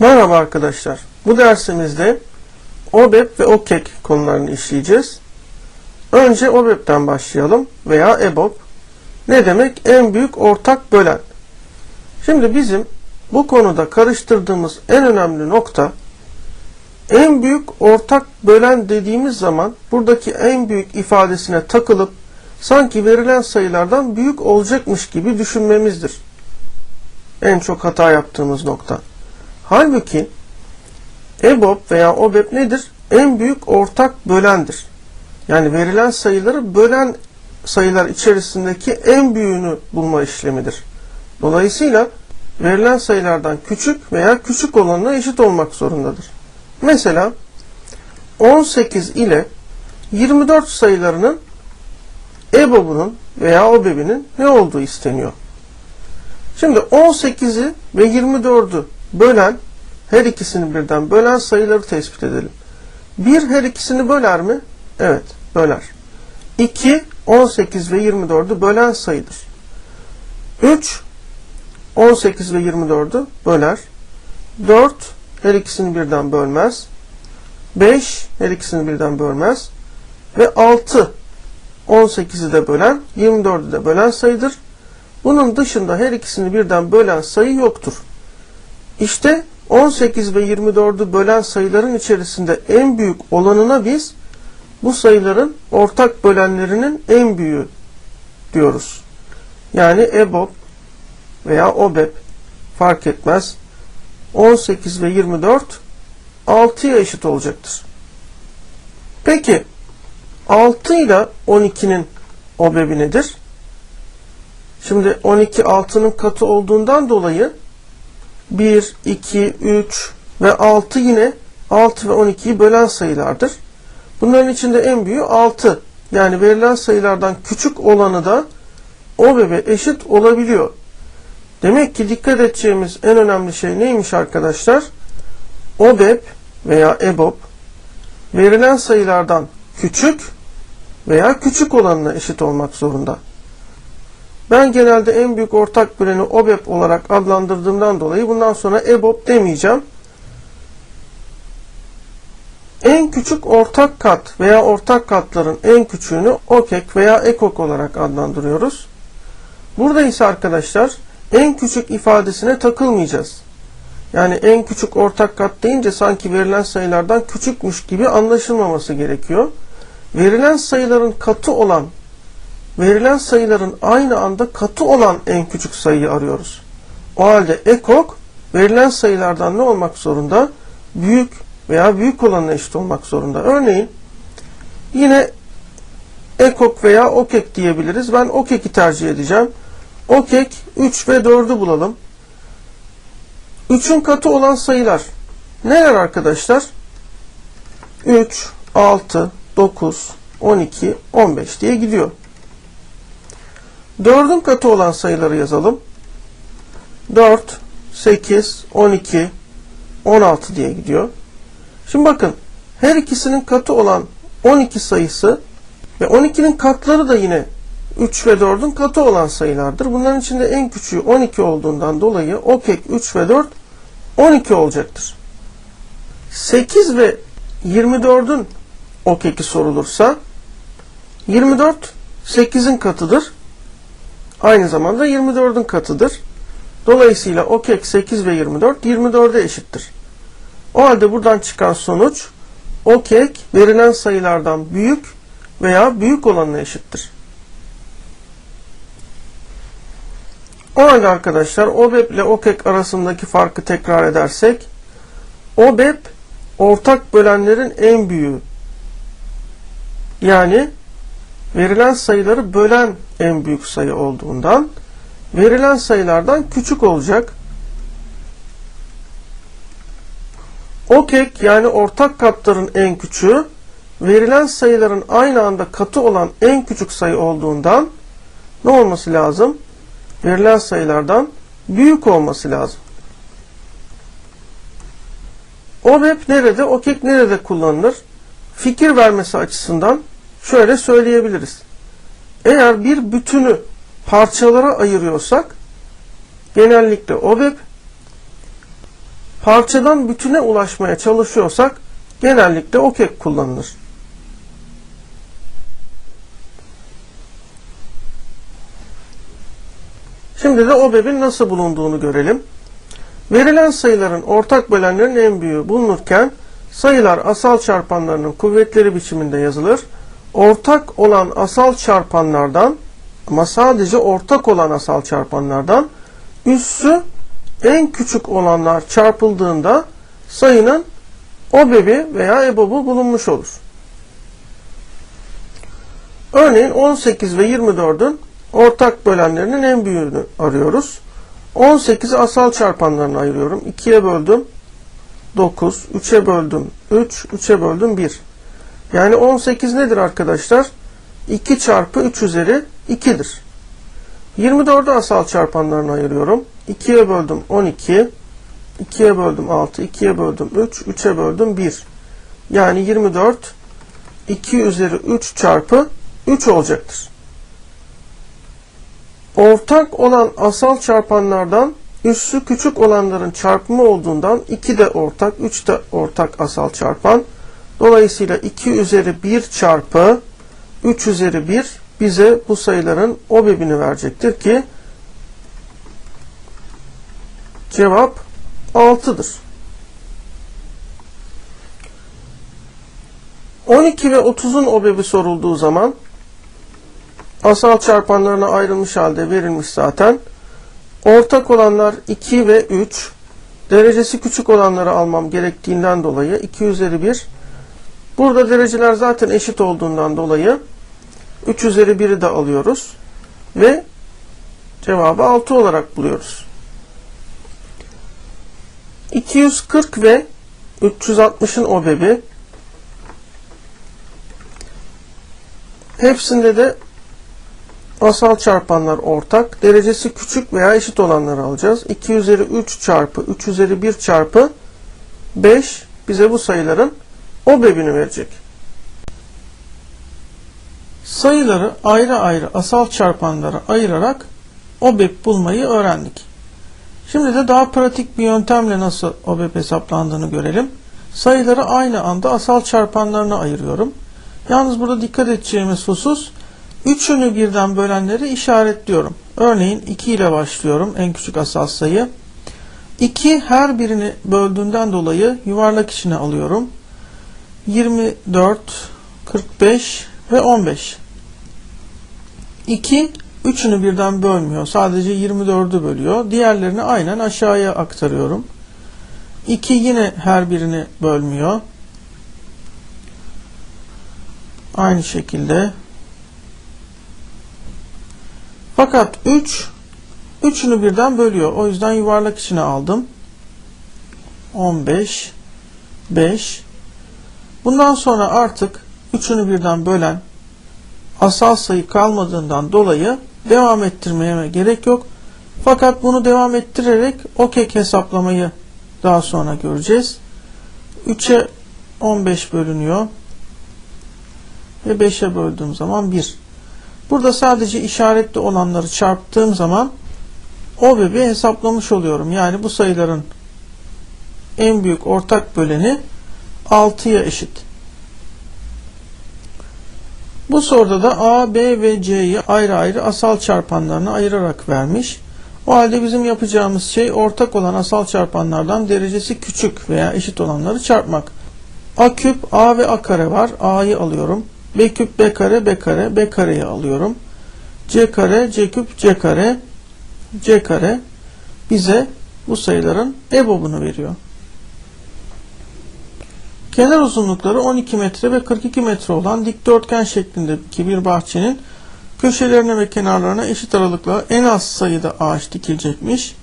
Merhaba arkadaşlar. Bu dersimizde OBEP ve OKEK konularını işleyeceğiz. Önce OBEP'ten başlayalım veya EBOB. Ne demek? En büyük ortak bölen. Şimdi bizim bu konuda karıştırdığımız en önemli nokta en büyük ortak bölen dediğimiz zaman buradaki en büyük ifadesine takılıp sanki verilen sayılardan büyük olacakmış gibi düşünmemizdir. En çok hata yaptığımız nokta. Halbuki EBOB veya OBEP nedir? En büyük ortak bölendir. Yani verilen sayıları bölen sayılar içerisindeki en büyüğünü bulma işlemidir. Dolayısıyla verilen sayılardan küçük veya küçük olanına eşit olmak zorundadır. Mesela 18 ile 24 sayılarının EBOB'unun veya OBEB'inin ne olduğu isteniyor. Şimdi 18'i ve 24'ü bölen, her ikisini birden bölen sayıları tespit edelim. 1 her ikisini böler mi? Evet, böler. 2, 18 ve 24'ü bölen sayıdır. 3, 18 ve 24'ü böler. 4, her ikisini birden bölmez. 5, her ikisini birden bölmez. Ve 6, 18'i de bölen, 24'ü de bölen sayıdır. Bunun dışında her ikisini birden bölen sayı yoktur. İşte 18 ve 24'ü bölen sayıların içerisinde en büyük olanına biz bu sayıların ortak bölenlerinin en büyüğü diyoruz. Yani EBOB veya OBEB fark etmez. 18 ve 24 6'ya eşit olacaktır. Peki 6 ile 12'nin OBEB'i nedir? Şimdi 12 6'nın katı olduğundan dolayı 1, 2, 3 ve 6 yine 6 ve 12'yi bölen sayılardır. Bunların içinde en büyüğü 6. Yani verilen sayılardan küçük olanı da o bebe eşit olabiliyor. Demek ki dikkat edeceğimiz en önemli şey neymiş arkadaşlar? OBEB veya EBOB verilen sayılardan küçük veya küçük olanına eşit olmak zorunda. Ben genelde en büyük ortak böleni OBEB olarak adlandırdığımdan dolayı bundan sonra EBOB demeyeceğim. En küçük ortak kat veya ortak katların en küçüğünü OKEK veya EKOK olarak adlandırıyoruz. Burada ise arkadaşlar en küçük ifadesine takılmayacağız. Yani en küçük ortak kat deyince sanki verilen sayılardan küçükmüş gibi anlaşılmaması gerekiyor. Verilen sayıların katı olan verilen sayıların aynı anda katı olan en küçük sayıyı arıyoruz. O halde ekok verilen sayılardan ne olmak zorunda? Büyük veya büyük olanına eşit olmak zorunda. Örneğin yine ekok veya okek diyebiliriz. Ben okeki tercih edeceğim. Okek 3 ve 4'ü bulalım. 3'ün katı olan sayılar neler arkadaşlar? 3, 6, 9, 12, 15 diye gidiyor. 4'ün katı olan sayıları yazalım. 4, 8, 12, 16 diye gidiyor. Şimdi bakın her ikisinin katı olan 12 sayısı ve 12'nin katları da yine 3 ve 4'ün katı olan sayılardır. Bunların içinde en küçüğü 12 olduğundan dolayı OKEK 3 ve 4 12 olacaktır. 8 ve 24'ün OKEK'i sorulursa 24 8'in katıdır. Aynı zamanda 24'ün katıdır. Dolayısıyla OKEK 8 ve 24 24'e eşittir. O halde buradan çıkan sonuç OKEK verilen sayılardan büyük veya büyük olanına eşittir. O halde arkadaşlar OBEP ile OKEK arasındaki farkı tekrar edersek OBEP ortak bölenlerin en büyüğü. Yani verilen sayıları bölen en büyük sayı olduğundan verilen sayılardan küçük olacak. OKEK yani ortak katların en küçüğü verilen sayıların aynı anda katı olan en küçük sayı olduğundan ne olması lazım? Verilen sayılardan büyük olması lazım. OBEP nerede, OKEK nerede kullanılır? Fikir vermesi açısından şöyle söyleyebiliriz. Eğer bir bütünü parçalara ayırıyorsak genellikle OBEP parçadan bütüne ulaşmaya çalışıyorsak genellikle OKEK kullanılır. Şimdi de OBEB'in nasıl bulunduğunu görelim. Verilen sayıların ortak bölenlerin en büyüğü bulunurken sayılar asal çarpanlarının kuvvetleri biçiminde yazılır. Ortak olan asal çarpanlardan ama sadece ortak olan asal çarpanlardan üssü en küçük olanlar çarpıldığında sayının OBEB'i veya EBOB'u bulunmuş olur. Örneğin 18 ve 24'ün ortak bölenlerinin en büyüğünü arıyoruz. 18'i asal çarpanlarına ayırıyorum. 2'ye böldüm 9, 3'e böldüm 3, 3'e böldüm 1. Yani 18 nedir arkadaşlar? 2 çarpı 3 üzeri 2'dir. 24'ü asal çarpanlarına ayırıyorum. 2'ye böldüm 12, 2'ye böldüm 6, 2'ye böldüm 3, 3'e böldüm 1. Yani 24 2 üzeri 3 çarpı 3 olacaktır. Ortak olan asal çarpanlardan üssü küçük olanların çarpımı olduğundan 2 de ortak, 3 de ortak asal çarpan. Dolayısıyla 2 üzeri 1 çarpı 3 üzeri 1 bize bu sayıların OBEB'ini verecektir ki cevap 6'dır. 12 ve 30'un OBEB'i sorulduğu zaman asal çarpanlarına ayrılmış halde verilmiş zaten. Ortak olanlar 2 ve 3. Derecesi küçük olanları almam gerektiğinden dolayı 2 üzeri 1. Burada dereceler zaten eşit olduğundan dolayı 3 üzeri 1'i de alıyoruz. Ve cevabı 6 olarak buluyoruz. 240 ve 360'ın OBEB'i hepsinde de asal çarpanlar ortak. Derecesi küçük veya eşit olanları alacağız. 2 üzeri 3 çarpı 3 üzeri 1 çarpı 5 bize bu sayıların OBEB'ini verecek. Sayıları ayrı ayrı asal çarpanlara ayırarak OBEB bulmayı öğrendik. Şimdi de daha pratik bir yöntemle nasıl OBEB hesaplandığını görelim. Sayıları aynı anda asal çarpanlarına ayırıyorum. Yalnız burada dikkat edeceğimiz husus Üçünü birden bölenleri işaretliyorum. Örneğin 2 ile başlıyorum en küçük asal sayı. 2 her birini böldüğünden dolayı yuvarlak içine alıyorum. 24, 45 ve 15. 2 üçünü birden bölmüyor. Sadece 24'ü bölüyor. Diğerlerini aynen aşağıya aktarıyorum. 2 yine her birini bölmüyor. Aynı şekilde fakat 3 üçünü birden bölüyor. O yüzden yuvarlak içine aldım. 15 5 Bundan sonra artık üçünü birden bölen asal sayı kalmadığından dolayı devam ettirmeye gerek yok. Fakat bunu devam ettirerek okek hesaplamayı daha sonra göreceğiz. 3'e 15 bölünüyor. Ve 5'e böldüğüm zaman 1. Burada sadece işaretli olanları çarptığım zaman o bebi hesaplamış oluyorum. Yani bu sayıların en büyük ortak böleni 6'ya eşit. Bu soruda da A, B ve C'yi ayrı ayrı asal çarpanlarına ayırarak vermiş. O halde bizim yapacağımız şey ortak olan asal çarpanlardan derecesi küçük veya eşit olanları çarpmak. A küp A ve A kare var. A'yı alıyorum. B küp B kare B kare B kareyi alıyorum. C kare C küp C kare C kare bize bu sayıların EBOB'unu veriyor. Kenar uzunlukları 12 metre ve 42 metre olan dikdörtgen şeklindeki bir bahçenin köşelerine ve kenarlarına eşit aralıkla en az sayıda ağaç dikilecekmiş.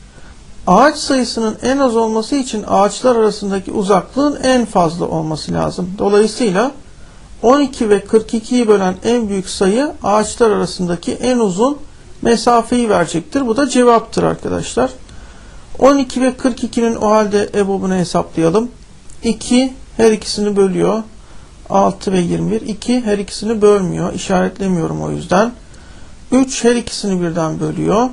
Ağaç sayısının en az olması için ağaçlar arasındaki uzaklığın en fazla olması lazım. Dolayısıyla 12 ve 42'yi bölen en büyük sayı ağaçlar arasındaki en uzun mesafeyi verecektir. Bu da cevaptır arkadaşlar. 12 ve 42'nin o halde EBOB'unu hesaplayalım. 2 her ikisini bölüyor. 6 ve 21. 2 her ikisini bölmüyor. İşaretlemiyorum o yüzden. 3 her ikisini birden bölüyor.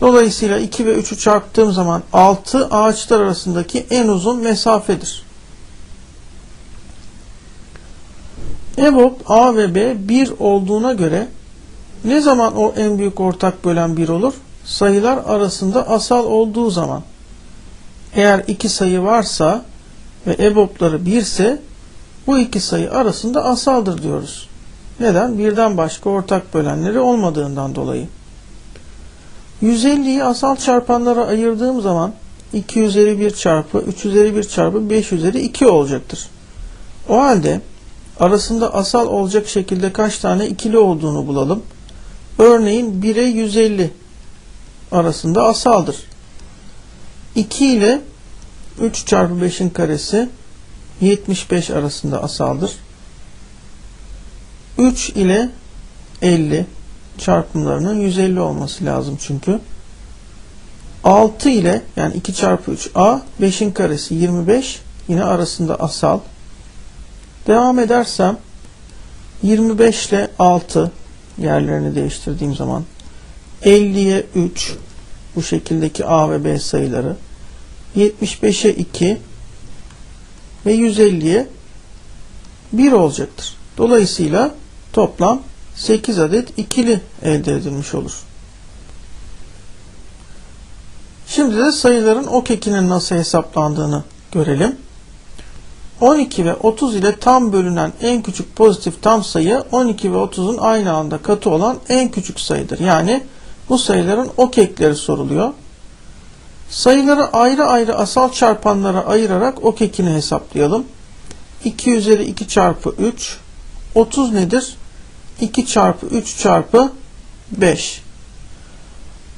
Dolayısıyla 2 ve 3'ü çarptığım zaman 6 ağaçlar arasındaki en uzun mesafedir. EBOB A ve B 1 olduğuna göre ne zaman o en büyük ortak bölen 1 olur? Sayılar arasında asal olduğu zaman. Eğer iki sayı varsa ve EBOB'ları 1 ise bu iki sayı arasında asaldır diyoruz. Neden? Birden başka ortak bölenleri olmadığından dolayı. 150'yi asal çarpanlara ayırdığım zaman 2 üzeri 1 çarpı 3 üzeri 1 çarpı 5 üzeri 2 olacaktır. O halde arasında asal olacak şekilde kaç tane ikili olduğunu bulalım. Örneğin 1'e 150 arasında asaldır. 2 ile 3 çarpı 5'in karesi 75 arasında asaldır. 3 ile 50 çarpımlarının 150 olması lazım çünkü. 6 ile yani 2 çarpı 3 a 5'in karesi 25 yine arasında asal. Devam edersem 25 ile 6 yerlerini değiştirdiğim zaman 50'ye 3 bu şekildeki a ve b sayıları 75'e 2 ve 150'ye 1 olacaktır. Dolayısıyla toplam 8 adet ikili elde edilmiş olur. Şimdi de sayıların ok ekinin nasıl hesaplandığını görelim. 12 ve 30 ile tam bölünen en küçük pozitif tam sayı 12 ve 30'un aynı anda katı olan en küçük sayıdır. Yani bu sayıların ok ekleri soruluyor. Sayıları ayrı ayrı asal çarpanlara ayırarak ok ekini hesaplayalım. 2 üzeri 2 çarpı 3 30 nedir? 2 çarpı 3 çarpı 5.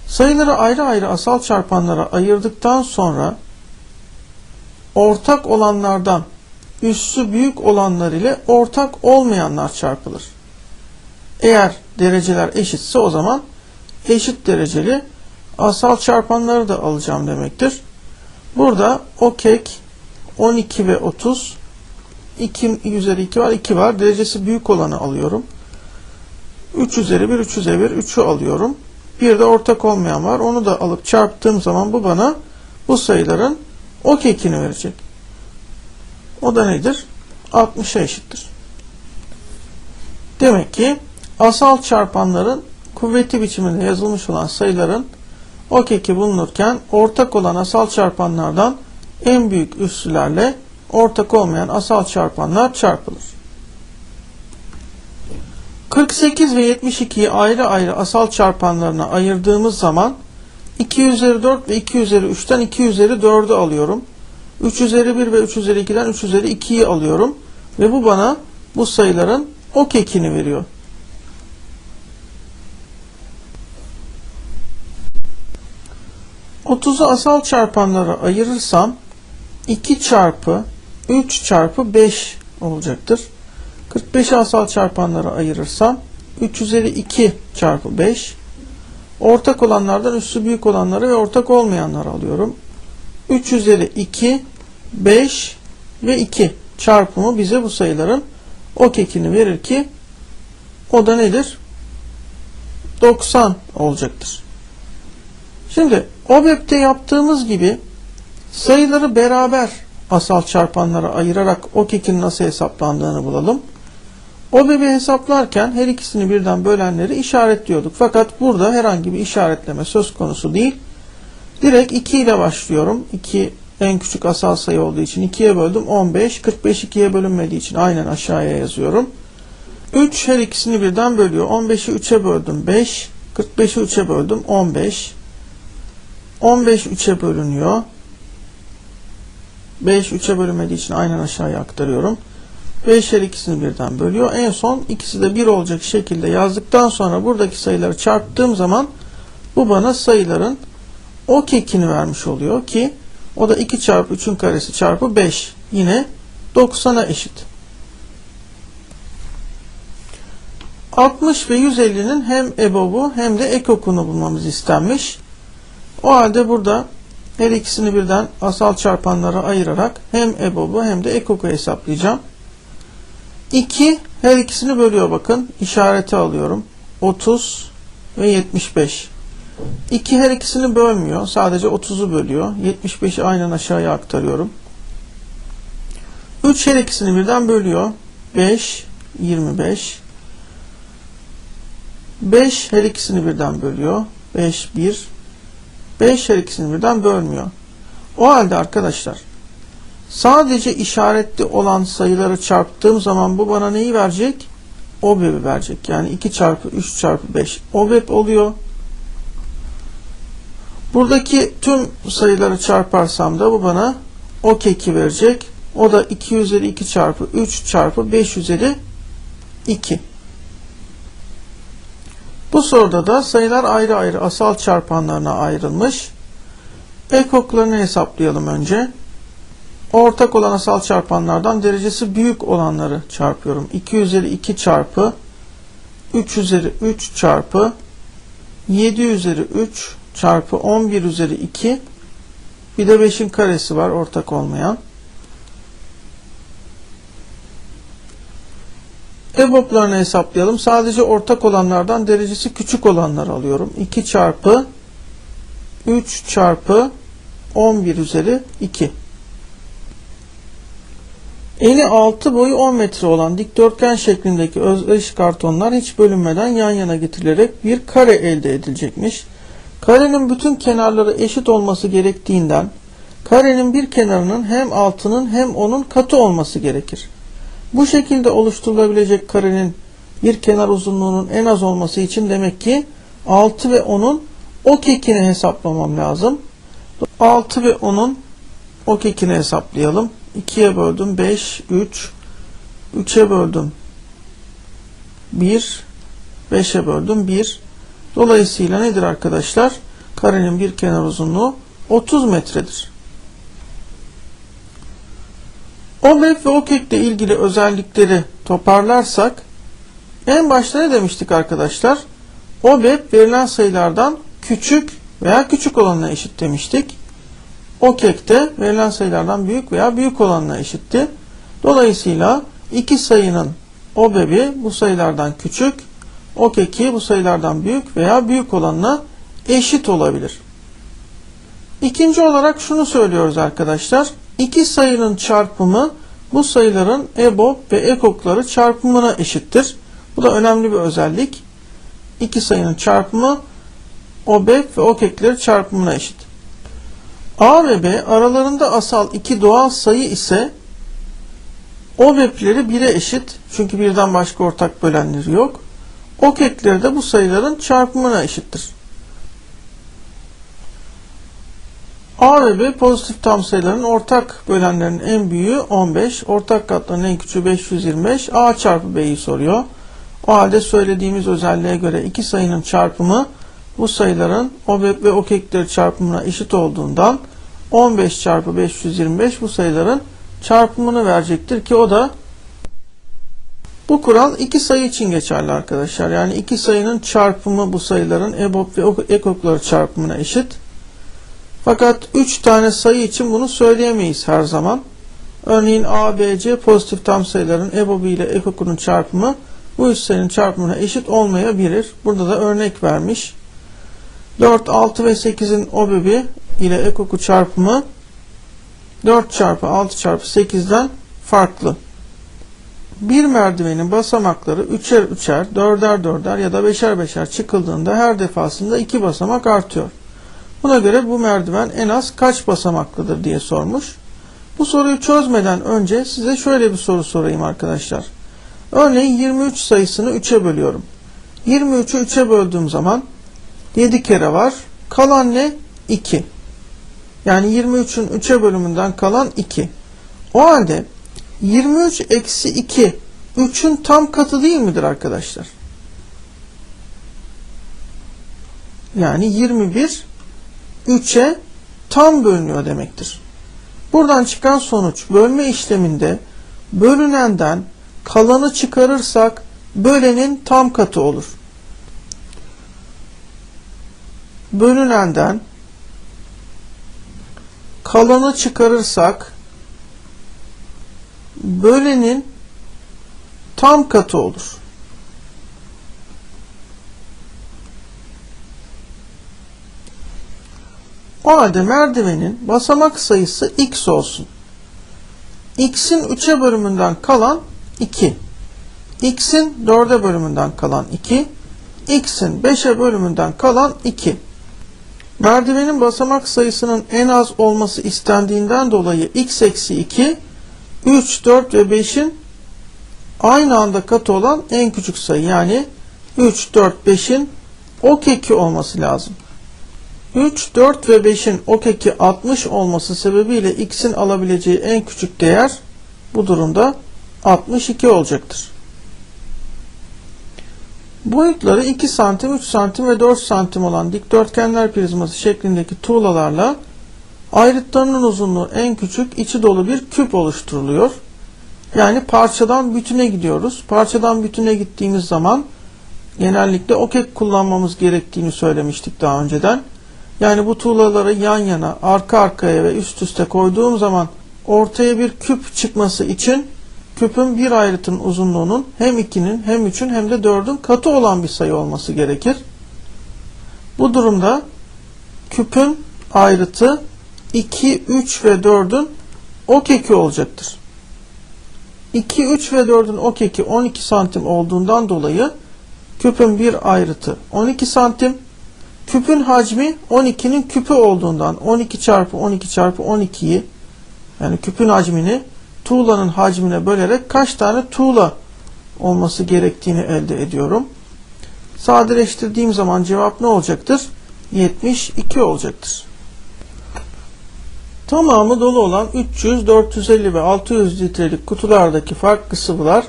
Sayıları ayrı ayrı asal çarpanlara ayırdıktan sonra ortak olanlardan üssü büyük olanlar ile ortak olmayanlar çarpılır. Eğer dereceler eşitse o zaman eşit dereceli asal çarpanları da alacağım demektir. Burada o kek 12 ve 30 2 üzeri 2 var 2 var derecesi büyük olanı alıyorum. 3 üzeri 1 3 üzeri 1 3'ü alıyorum. Bir de ortak olmayan var. Onu da alıp çarptığım zaman bu bana bu sayıların ok ekini verecek. O da nedir? 60'a eşittir. Demek ki asal çarpanların kuvveti biçiminde yazılmış olan sayıların ok eki bulunurken ortak olan asal çarpanlardan en büyük üssülerle ortak olmayan asal çarpanlar çarpılır. 48 ve 72'yi ayrı ayrı asal çarpanlarına ayırdığımız zaman 2 üzeri 4 ve 2 üzeri 3'ten 2 üzeri 4'ü alıyorum. 3 üzeri 1 ve 3 üzeri 2'den 3 üzeri 2'yi alıyorum. Ve bu bana bu sayıların ok ekini veriyor. Otuzu asal çarpanlara ayırırsam 2 çarpı 3 çarpı 5 olacaktır. 45'i asal çarpanlara ayırırsam 3 üzeri 2 çarpı 5 ortak olanlardan üssü büyük olanları ve ortak olmayanları alıyorum. 3 üzeri 2 5 ve 2 çarpımı bize bu sayıların ok ekini verir ki o da nedir? 90 olacaktır. Şimdi OBEP'te yaptığımız gibi sayıları beraber asal çarpanlara ayırarak ok ekinin nasıl hesaplandığını bulalım. OBEP'i hesaplarken her ikisini birden bölenleri işaretliyorduk. Fakat burada herhangi bir işaretleme söz konusu değil. Direkt 2 ile başlıyorum. 2 en küçük asal sayı olduğu için 2'ye böldüm 15. 45 2'ye bölünmediği için aynen aşağıya yazıyorum. 3 her ikisini birden bölüyor. 15'i 3'e böldüm 5. 45'i 3'e böldüm 15. 15 3'e bölünüyor. 5 3'e bölünmediği için aynen aşağıya aktarıyorum. 5 her ikisini birden bölüyor. En son ikisi de 1 olacak şekilde yazdıktan sonra buradaki sayıları çarptığım zaman bu bana sayıların ok ekini vermiş oluyor ki o da 2 çarpı 3'ün karesi çarpı 5 yine 90'a eşit. 60 ve 150'nin hem EBOB'u hem de ekokunu bulmamız istenmiş. O halde burada her ikisini birden asal çarpanlara ayırarak hem EBOB'u hem de EKOK'u hesaplayacağım. 2 her ikisini bölüyor bakın. işareti alıyorum. 30 ve 75. 2 her ikisini bölmüyor. Sadece 30'u bölüyor. 75'i aynen aşağıya aktarıyorum. 3 her ikisini birden bölüyor. 5, 25. 5 her ikisini birden bölüyor. 5, 1. 5 her ikisini birden bölmüyor. O halde arkadaşlar sadece işaretli olan sayıları çarptığım zaman bu bana neyi verecek? OBEB'i verecek. Yani 2 çarpı 3 çarpı 5 OBEB oluyor. Buradaki tüm sayıları çarparsam da bu bana OKEK'i verecek. O da 2 üzeri 2 çarpı 3 çarpı 5 üzeri 2. Bu soruda da sayılar ayrı ayrı asal çarpanlarına ayrılmış. Ekoklarını hesaplayalım önce. Ortak olan asal çarpanlardan derecesi büyük olanları çarpıyorum. 2 üzeri 2 çarpı 3 üzeri 3 çarpı 7 üzeri 3 çarpı 11 üzeri 2 bir de 5'in karesi var ortak olmayan. EBOB'larını hesaplayalım. Sadece ortak olanlardan derecesi küçük olanları alıyorum. 2 çarpı 3 çarpı 11 üzeri 2. Eni 6 boyu 10 metre olan dikdörtgen şeklindeki özdeş kartonlar hiç bölünmeden yan yana getirilerek bir kare elde edilecekmiş. Karenin bütün kenarları eşit olması gerektiğinden karenin bir kenarının hem altının hem onun katı olması gerekir. Bu şekilde oluşturulabilecek karenin bir kenar uzunluğunun en az olması için demek ki 6 ve 10'un ok ekini hesaplamam lazım. 6 ve 10'un ok ekini hesaplayalım. 2'ye böldüm 5, 3, 3'e böldüm 1, 5'e böldüm 1. Dolayısıyla nedir arkadaşlar? Karenin bir kenar uzunluğu 30 metredir. OBEP ve OKEK ile ilgili özellikleri toparlarsak en başta ne demiştik arkadaşlar? OBEP verilen sayılardan küçük veya küçük olanına eşit demiştik. OKEK de verilen sayılardan büyük veya büyük olanına eşitti. Dolayısıyla iki sayının OBEP'i bu sayılardan küçük, OKEK'i bu sayılardan büyük veya büyük olanına eşit olabilir. İkinci olarak şunu söylüyoruz arkadaşlar. İki sayının çarpımı bu sayıların EBOB ve EKOK'ları çarpımına eşittir. Bu da önemli bir özellik. İki sayının çarpımı OBEB ve OKEK'leri çarpımına eşit. A ve B aralarında asal iki doğal sayı ise OBEB'leri 1'e eşit. Çünkü birden başka ortak bölenleri yok. OKEK'leri de bu sayıların çarpımına eşittir. A ve B pozitif tam sayıların ortak bölenlerinin en büyüğü 15, ortak katların en küçüğü 525, A çarpı B'yi soruyor. O halde söylediğimiz özelliğe göre iki sayının çarpımı bu sayıların OBEB ve OKEK'leri çarpımına eşit olduğundan 15 çarpı 525 bu sayıların çarpımını verecektir ki o da bu kural iki sayı için geçerli arkadaşlar. Yani iki sayının çarpımı bu sayıların EBOB ve EKOK'ları çarpımına eşit. Fakat 3 tane sayı için bunu söyleyemeyiz her zaman. Örneğin A, B, C pozitif tam sayıların EBOB ile EKOK'unun çarpımı bu üç sayının çarpımına eşit olmayabilir. Burada da örnek vermiş. 4, 6 ve 8'in OBEB'i ile EKOK'u çarpımı 4 çarpı 6 çarpı 8'den farklı. Bir merdivenin basamakları 3'er 3'er, 4'er 4'er ya da 5'er 5'er çıkıldığında her defasında 2 basamak artıyor. Buna göre bu merdiven en az kaç basamaklıdır diye sormuş. Bu soruyu çözmeden önce size şöyle bir soru sorayım arkadaşlar. Örneğin 23 sayısını 3'e bölüyorum. 23'ü 3'e böldüğüm zaman 7 kere var. Kalan ne? 2. Yani 23'ün 3'e bölümünden kalan 2. O halde 23 eksi 2 3'ün tam katı değil midir arkadaşlar? Yani 21 3'e tam bölünüyor demektir. Buradan çıkan sonuç bölme işleminde bölünenden kalanı çıkarırsak bölenin tam katı olur. Bölünenden kalanı çıkarırsak bölenin tam katı olur. O halde merdivenin basamak sayısı x olsun. x'in 3'e bölümünden kalan 2. x'in 4'e bölümünden kalan 2. x'in 5'e bölümünden kalan 2. Merdivenin basamak sayısının en az olması istendiğinden dolayı x eksi 2, 3, 4 ve 5'in aynı anda katı olan en küçük sayı. Yani 3, 4, 5'in ok eki olması lazım. 3, 4 ve 5'in ok eki 60 olması sebebiyle x'in alabileceği en küçük değer bu durumda 62 olacaktır. Boyutları 2 santim, 3 santim ve 4 santim olan dikdörtgenler prizması şeklindeki tuğlalarla ayrıtlarının uzunluğu en küçük içi dolu bir küp oluşturuluyor. Yani parçadan bütüne gidiyoruz. Parçadan bütüne gittiğimiz zaman genellikle okek kullanmamız gerektiğini söylemiştik daha önceden. Yani bu tuğlaları yan yana, arka arkaya ve üst üste koyduğum zaman ortaya bir küp çıkması için küpün bir ayrıtın uzunluğunun hem 2'nin hem 3'ün hem de 4'ün katı olan bir sayı olması gerekir. Bu durumda küpün ayrıtı 2, 3 ve 4'ün ok eki olacaktır. 2, 3 ve 4'ün ok eki 12 santim olduğundan dolayı küpün bir ayrıtı 12 santim. Küpün hacmi 12'nin küpü olduğundan 12 çarpı 12 çarpı 12'yi yani küpün hacmini tuğlanın hacmine bölerek kaç tane tuğla olması gerektiğini elde ediyorum. Sadeleştirdiğim zaman cevap ne olacaktır? 72 olacaktır. Tamamı dolu olan 300, 450 ve 600 litrelik kutulardaki farklı sıvılar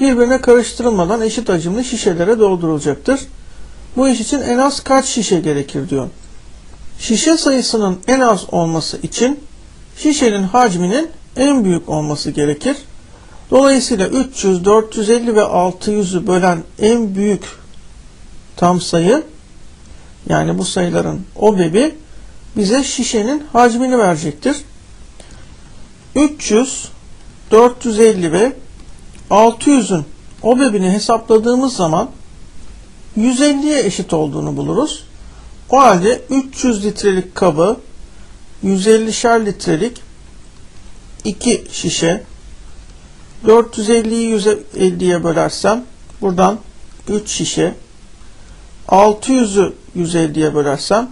birbirine karıştırılmadan eşit hacimli şişelere doldurulacaktır. Bu iş için en az kaç şişe gerekir diyor. Şişe sayısının en az olması için şişenin hacminin en büyük olması gerekir. Dolayısıyla 300, 450 ve 600'ü bölen en büyük tam sayı yani bu sayıların o bebi bize şişenin hacmini verecektir. 300, 450 ve 600'ün o bebini hesapladığımız zaman 150'ye eşit olduğunu buluruz. O halde 300 litrelik kabı 150'şer litrelik 2 şişe 450'yi 150'ye bölersem buradan 3 şişe 600'ü 150'ye bölersem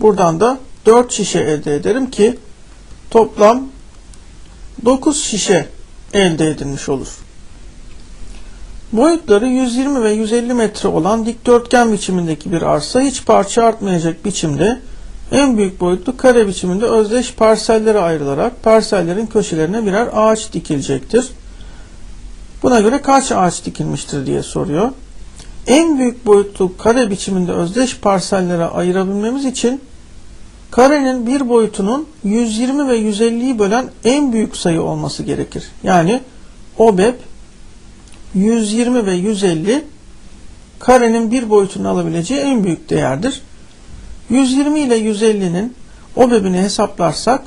buradan da 4 şişe elde ederim ki toplam 9 şişe elde edilmiş olur. Boyutları 120 ve 150 metre olan dikdörtgen biçimindeki bir arsa hiç parça artmayacak biçimde en büyük boyutlu kare biçiminde özdeş parsellere ayrılarak parsellerin köşelerine birer ağaç dikilecektir. Buna göre kaç ağaç dikilmiştir diye soruyor. En büyük boyutlu kare biçiminde özdeş parsellere ayırabilmemiz için karenin bir boyutunun 120 ve 150'yi bölen en büyük sayı olması gerekir. Yani OBEP 120 ve 150 karenin bir boyutunu alabileceği en büyük değerdir. 120 ile 150'nin OBEB'ini hesaplarsak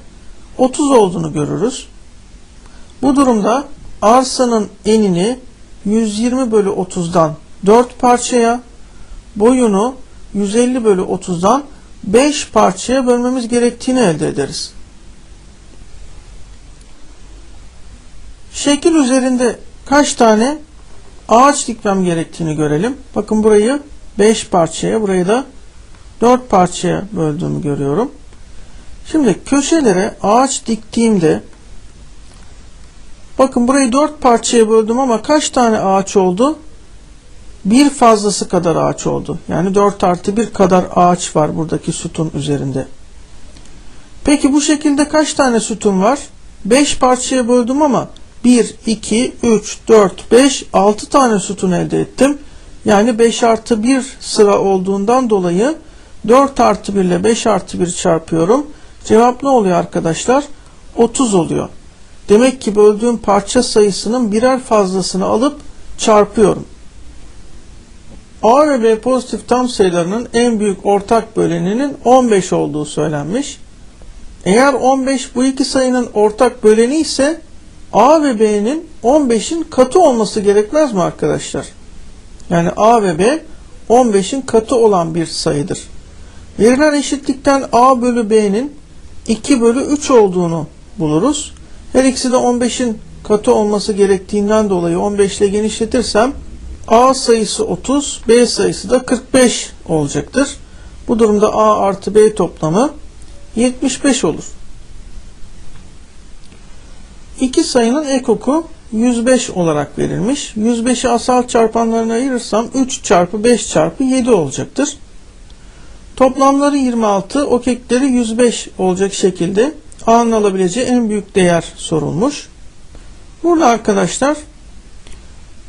30 olduğunu görürüz. Bu durumda arsanın enini 120 bölü 30'dan 4 parçaya, boyunu 150 bölü 30'dan 5 parçaya bölmemiz gerektiğini elde ederiz. Şekil üzerinde kaç tane ağaç dikmem gerektiğini görelim. Bakın burayı 5 parçaya, burayı da 4 parçaya böldüğümü görüyorum. Şimdi köşelere ağaç diktiğimde bakın burayı 4 parçaya böldüm ama kaç tane ağaç oldu? Bir fazlası kadar ağaç oldu. Yani 4 artı 1 kadar ağaç var buradaki sütun üzerinde. Peki bu şekilde kaç tane sütun var? 5 parçaya böldüm ama 1, 2, 3, 4, 5, 6 tane sütun elde ettim. Yani 5 artı 1 sıra olduğundan dolayı 4 artı 1 ile 5 artı 1 çarpıyorum. Cevap ne oluyor arkadaşlar? 30 oluyor. Demek ki böldüğüm parça sayısının birer fazlasını alıp çarpıyorum. A ve B pozitif tam sayılarının en büyük ortak böleninin 15 olduğu söylenmiş. Eğer 15 bu iki sayının ortak böleni ise A ve B'nin 15'in katı olması gerekmez mi arkadaşlar? Yani A ve B 15'in katı olan bir sayıdır. Verilen eşitlikten A bölü B'nin 2 bölü 3 olduğunu buluruz. Her ikisi de 15'in katı olması gerektiğinden dolayı 15 ile genişletirsem A sayısı 30, B sayısı da 45 olacaktır. Bu durumda A artı B toplamı 75 olur. İki sayının ekoku 105 olarak verilmiş. 105'i asal çarpanlarına ayırırsam 3 çarpı 5 çarpı 7 olacaktır. Toplamları 26, okekleri 105 olacak şekilde A'nın alabileceği en büyük değer sorulmuş. Burada arkadaşlar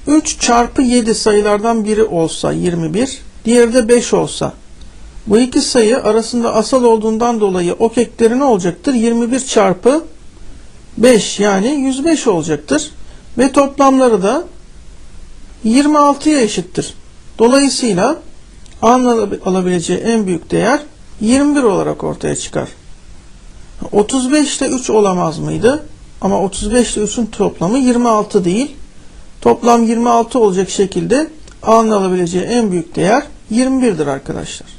3 çarpı 7 sayılardan biri olsa 21, diğeri de 5 olsa bu iki sayı arasında asal olduğundan dolayı okekleri ne olacaktır? 21 çarpı 5 yani 105 olacaktır. Ve toplamları da 26'ya eşittir. Dolayısıyla A'nın alabileceği en büyük değer 21 olarak ortaya çıkar. 35 ile 3 olamaz mıydı? Ama 35 ile 3'ün toplamı 26 değil. Toplam 26 olacak şekilde A'nın alabileceği en büyük değer 21'dir arkadaşlar.